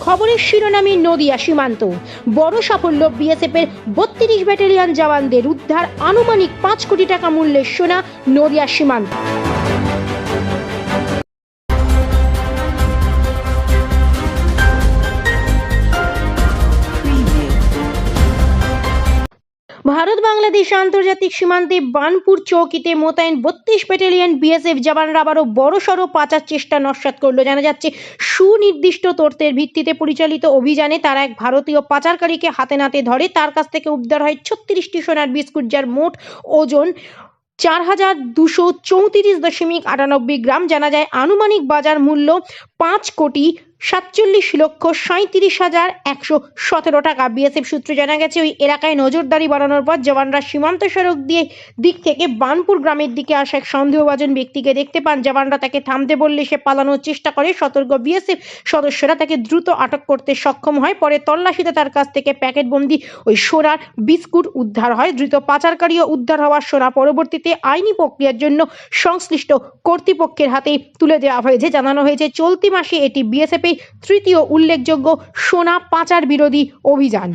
খবরের শিরোনামে নদিয়া সীমান্ত। বড় সাফল্য বিএসএফ এর বত্রিশ ব্যাটালিয়ন জওয়ানদের উদ্ধার আনুমানিক পাঁচ কোটি টাকা মূল্যের সোনা নদিয়া সীমান্ত। ভারত বাংলাদেশ আন্তর্জাতিক সীমান্তে বানপুর চৌকিতে মোতায়েন বত্রিশ ব্যাটালিয়ন বিএসএফ জওয়ানরা আবারও বড়সড় পাচার চেষ্টা নস্যাৎ করল। জানা যাচ্ছে, সুনির্দিষ্ট তথ্যের ভিত্তিতে পরিচালিত অভিযানে তারা এক ভারতীয় পাচারকারীকে হাতে নাতে ধরে। তার কাছ থেকে উদ্ধার হয় ছত্রিশটি সোনার বিস্কুট, যার মোট ওজন চার হাজার দুশো চৌত্রিশ দশমিক আটানব্বই গ্রাম। জানা যায়, আনুমানিক বাজার মূল্য পাঁচ কোটি সাতচল্লিশ লক্ষ সাঁত্রিশ হাজার একশো সতেরো টাকা। বিএসএফ সূত্রে জানা গেছে, ওই এলাকায় নজরদারি বাড়ানোর পর জওয়ানরা সীমান্ত সড়ক দিয়ে দিক থেকে বানপুর গ্রামের দিকে আসা এক সন্দেহভাজন ব্যক্তিকে দেখতে পান। জওয়ানরা তাকে থামতে বললে সে পালানোর চেষ্টা করে। সতর্ক বিএসএফ সদস্যরা তাকে দ্রুত আটক করতে সক্ষম হয়। পরে তল্লাশিতে তার কাছ থেকে প্যাকেটবন্দি ওই সোনার বিস্কুট উদ্ধার হয়। দ্রুত পাচারকারীও উদ্ধার হওয়ার সোনা পরবর্তীতে আইনি প্রক্রিয়ার জন্য সংশ্লিষ্ট কর্তৃপক্ষের হাতে তুলে দেওয়া হয়েছে। জানানো হয়েছে, চলতি মাসে এটি বিএসএফ তৃতীয় উল্লেখযোগ্য সোনা পাচার বিরোধী অভিযান।